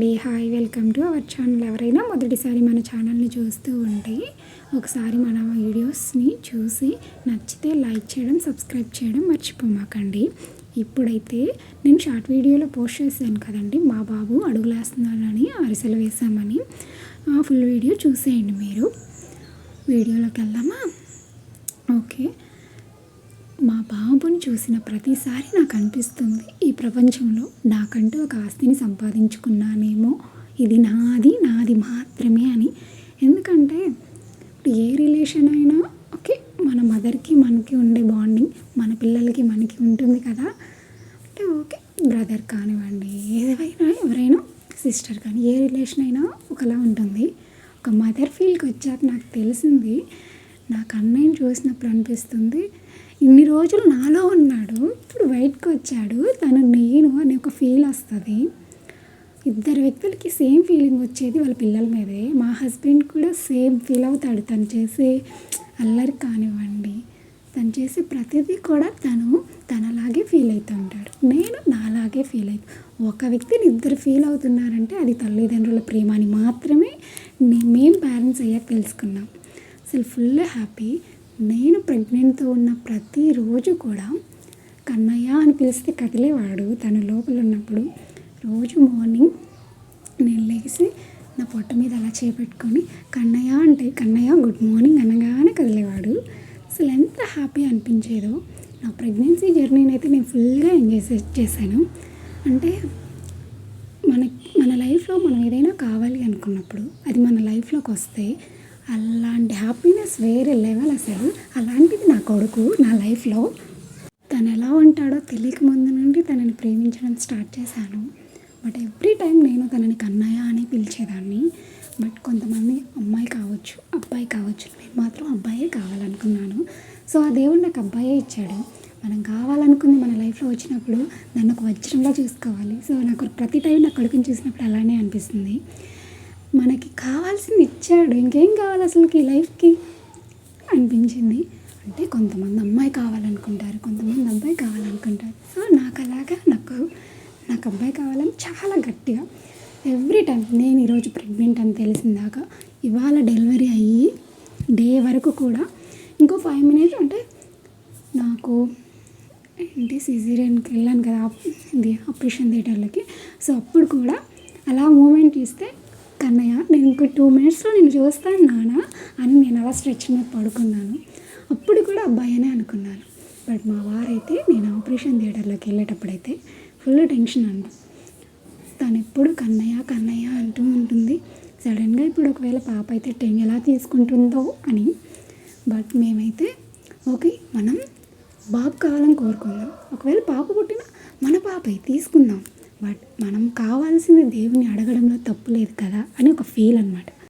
అండి. Hi welcome to our channel. ఎవరైనా మొదటిసారి మన ఛానల్ని చూస్తూ ఉంటే ఒకసారి మన వీడియోస్ని చూసి నచ్చితే లైక్ చేయడం సబ్స్క్రైబ్ చేయడం మర్చిపోమాకండి. ఇప్పుడైతే నేను షార్ట్ వీడియోలో పోస్ట్ చేశాను కదండి. మా బాబు అడుగులేస్తున్నాడని అరిసెలు వేసామని ఫుల్ వీడియో చూసేయండి మీరు. వీడియోలోకి వెళ్దామా? ఓకే. మా బాబుని చూసిన ప్రతిసారి నాకు అనిపిస్తుంది ఈ ప్రపంచంలో నాకంటూ ఒక ఆస్తిని సంపాదించుకున్నానేమో. ఇది నాది నాది మాత్రమే అని. ఎందుకంటే ఇప్పుడు ఏ రిలేషన్ అయినా ఓకే మన మదర్కి మనకి ఉండే బాండింగ్ మన పిల్లలకి మనకి ఉంటుంది కదా. అంటే ఓకే బ్రదర్ కానివ్వండి ఏదైనా ఎవరైనా సిస్టర్ కానీ ఏ రిలేషన్ అయినా ఒకలా ఉంటుంది. ఒక మదర్ ఫీల్కి వచ్చాక నాకు తెలిసింది నాకు అన్నయ్యని చూసినప్పుడు అనిపిస్తుంది ఇన్ని రోజులు నాలో ఉన్నాడు. ఇప్పుడు బయటకు వచ్చాడు. తను నేను అనే ఒక ఫీల్ వస్తుంది. ఇద్దరు వ్యక్తులకి సేమ్ ఫీలింగ్ వచ్చేది వాళ్ళ పిల్లల మీదే. మా హస్బెండ్ కూడా సేమ్ ఫీల్ అవుతాడు. తను చేసే అల్లరి కానివ్వండి తను చేసే ప్రతిదీ కూడా తను తనలాగే ఫీల్ అవుతూ ఉంటాడు. నేను నాలాగే ఫీల్ అవుతాను ఒక వ్యక్తిని ఇద్దరు ఫీల్ అవుతున్నారంటే అది తల్లిదండ్రుల ప్రేమ అని మాత్రమే మేము పేరెంట్స్ అయ్యాక తెలుసుకున్నాం. అసలు ఫుల్ హ్యాపీ. నేను ప్రెగ్నెంట్తో ఉన్న ప్రతిరోజు కూడా కన్నయ్య అని పిలిస్తే కదిలేవాడు. తన లోపల ఉన్నప్పుడు రోజు మార్నింగ్ నేను లేచి నా పొట్ట మీద అలా చేపెట్టుకొని కన్నయ్య అంటే కన్నయ్య గుడ్ మార్నింగ్ అనగానే కదిలేవాడు. అసలు ఎంత హ్యాపీ అనిపించేదో. నా ప్రెగ్నెన్సీ జర్నీని అయితే నేను ఫుల్గా ఎంజాయ్ చేశాను. అంటే మన మన లైఫ్లో మనం ఏదైనా కావాలి అనుకున్నప్పుడు అది మన లైఫ్లోకి వస్తే అలాంటి హ్యాపీనెస్ వేరే లెవెల్ అసలు. అలాంటిది నా కొడుకు నా లైఫ్లో తను ఎలా ఉంటాడో తెలియక ముందు నుండి తనని ప్రేమించడం స్టార్ట్ చేశాను. బట్ ఎవ్రీ టైం నేను తనని కన్నయ్య అని పిలిచేదాన్ని. బట్ కొంతమంది అమ్మాయి కావచ్చు అబ్బాయి కావచ్చు నేను మాత్రం అబ్బాయే కావాలనుకున్నాను. సో ఆ దేవుడు నాకు అబ్బాయే ఇచ్చాడు. మనం కావాలనుకుంది మన లైఫ్లో వచ్చినప్పుడు దాన్ని ఒక వజ్రంగా చూసుకోవాలి. సో నాకు ప్రతి టైం నా కొడుకుని చూసినప్పుడు అలానే అనిపిస్తుంది. మనకి కావాల్సింది ఇచ్చాడు. ఇంకేం కావాలి అసలుకి లైఫ్కి? అనిపించింది. అంటే కొంతమంది అమ్మాయి కావాలనుకుంటారు కొంతమంది అబ్బాయి కావాలనుకుంటారు. సో నాకు అలాగా నాకు నాకు అబ్బాయి కావాలని చాలా గట్టిగా ఎవ్రీ టైం నేను ఈరోజు ప్రెగ్నెంట్ అని తెలిసిందాక ఇవాళ డెలివరీ అయ్యి డే వరకు కూడా ఇంకో ఫైవ్ మినిట్స్ అంటే నాకు ఏంటి సిజీరియన్కి వెళ్ళాను కదా ఇది ఆపరేషన్ థియేటర్లకి. సో అప్పుడు కూడా అలా మూమెంట్ ఇస్తే కన్నయ్య నేను ఇంకో టూ మినిట్స్లో నేను చూస్తాను నానా అని నేను అలా స్ట్రెచ్ మీద పడుకున్నాను. అప్పుడు కూడా అబ్బాయనే అనుకున్నాను. బట్ మా వారైతే నేను ఆపరేషన్ థియేటర్లోకి వెళ్ళేటప్పుడైతే ఫుల్ టెన్షన్ అంట తను ఎప్పుడు కన్నయ్య కన్నయ్య అంటూ ఉంటుంది. సడన్గా ఇప్పుడు ఒకవేళ పాప అయితే టెన్ ఎలా తీసుకుంటుందో అని. బట్ మేమైతే ఓకే మనం బాబు కావాలని కోరుకుందాం. ఒకవేళ పాప పుట్టిన మన పాపై తీసుకుందాం. బట్ మనం కావాల్సింది దేవుని అడగడంలో తప్పు లేదు కదా అని ఒక ఫీల్ అనమాట